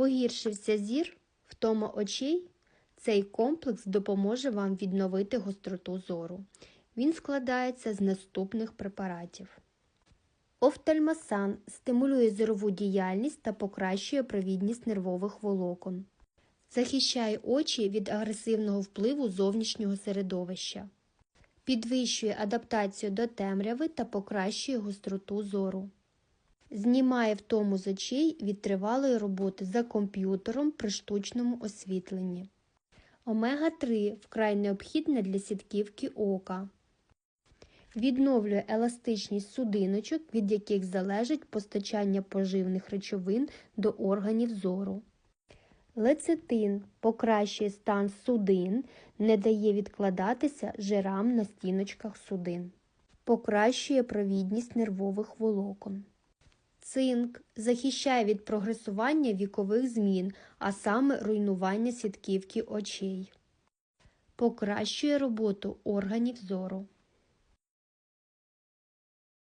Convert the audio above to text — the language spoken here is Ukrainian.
Погіршився зір, втома очей. Цей комплекс допоможе вам відновити гостроту зору. Він складається з наступних препаратів. Офтальмасан стимулює зорову діяльність та покращує провідність нервових волокон. Захищає очі від агресивного впливу зовнішнього середовища. Підвищує адаптацію до темряви та покращує гостроту зору. Знімає втому з очей від тривалої роботи за комп'ютером при штучному освітленні. Омега-3 вкрай необхідна для сітківки ока. Відновлює еластичність судиночок, від яких залежить постачання поживних речовин до органів зору. Лецитин покращує стан судин, не дає відкладатися жирам на стіночках судин. Покращує провідність нервових волокон. Цинк захищає від прогресування вікових змін, а саме руйнування сітківки очей. Покращує роботу органів зору.